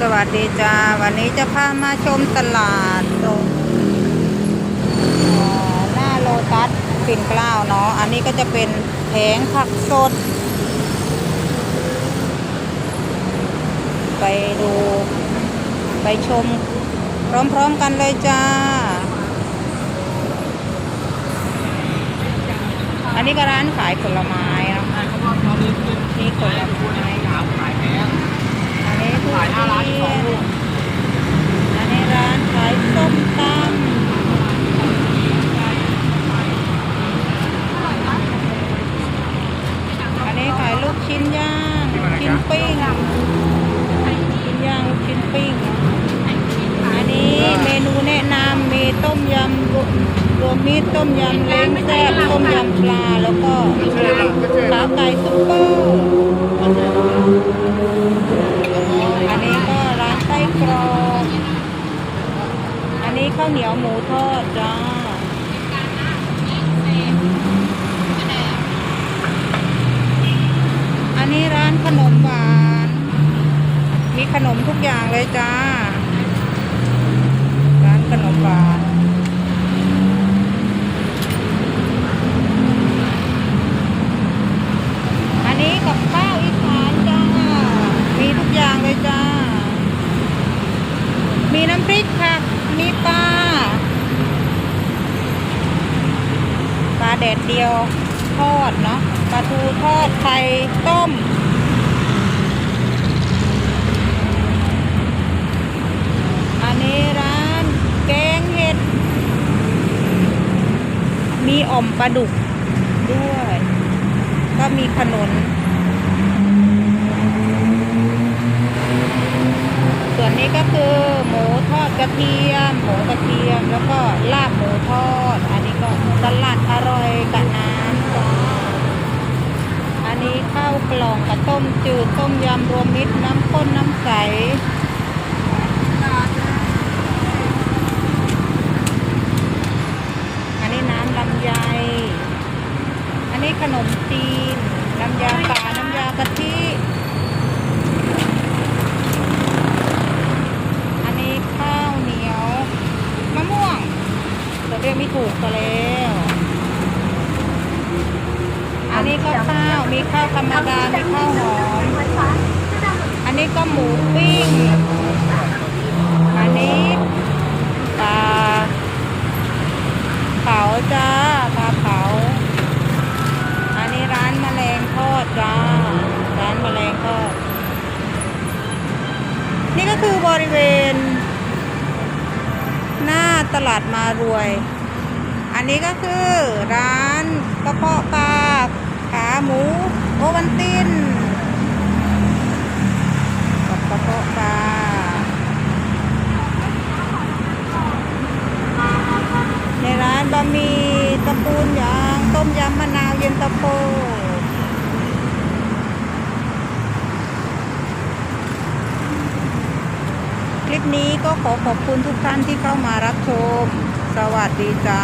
สวัสดีจ้า วันนี้จะพามาชมตลาดตรงเอ่อหน้าโลตัสปิ่นเกล้าเนาะอันนี้ก็จะเป็นแผงผักสด ไปดู ไปชม พร้อมๆกันเลยจ้า อันนี้ก็ร้านขายผลไม้เนาะนี่ผลไม้อันนี้ทุเรียนอันนี้ร้านขายส้มตำอันนี้ขายลูก ชิ้นย่างชิ้นปิ้งชิ้นย่างชิ้นปิ้งอันนี้เมนูแนะนำมีต้มยำรวมมมิตรต้มยำเล้งแซ่บต้มยำปลาแล้วก็ขาไก่ซุปเปอร์อันนี้ก็ร้านไส้กรอกอันนี้ข้าวเหนียวหมูทอดจ้า อันนี้ร้านขนมหวาน มีขนมทุกอย่างเลยจ้า ร้านขนมหวานอันนี้กับข้าวอีสานจ้า มีทุกอย่างเลยจ้า มีน้ำพริกผักมีปลา ปลาแดดเดียวทอดเนาะ ปลาทูทอดไข่ต้ม อันนี้ร้านแกงเห็ด มี อ่อมปลาดุกด้วย ก็มีขนนส่วนนี้ก็คือหมูทอดกระเทียม หมูกระเทียมแล้วก็ลาบหมูทอด อันนี้ก็สลัดอร่อยกับน้ำจ้าอันนี้ข้าวกล่องกับต้มจืดต้มยำรวมมิตรน้ำข้นน้ำใส อันนี้น้ำลำไย อันนี้ ขนมจีน น้ำยาป่าน้ำยากะทิ อันนี้ข้าวเหนียวมะม่วงเราเรียกไม่ถูกก็แล้ว อันนี้ก็ข้าวมีข้าวธรรมดา มีข้าวหอม อันนี้ก็หมูปิ้ง อันนี้ปลาเผาจ้าปลาเผา อันนี้ร้านแมลงทอดจ้า ร้านแมลงทอด นี่ก็ คือบริเวณ หน้าตลาดมารวย อันนี้ก็คือร้านกระเพาะปลาขาหมูโอวันตินกับกระเพาะปลา ในร้านบะหมี่ตะปูนยางต้มยำมะนาวเย็นตาโฟ คลิปนี้ก็ขอขอบคุณทุกท่านที่เข้ามารับชม สวัสดีจ้า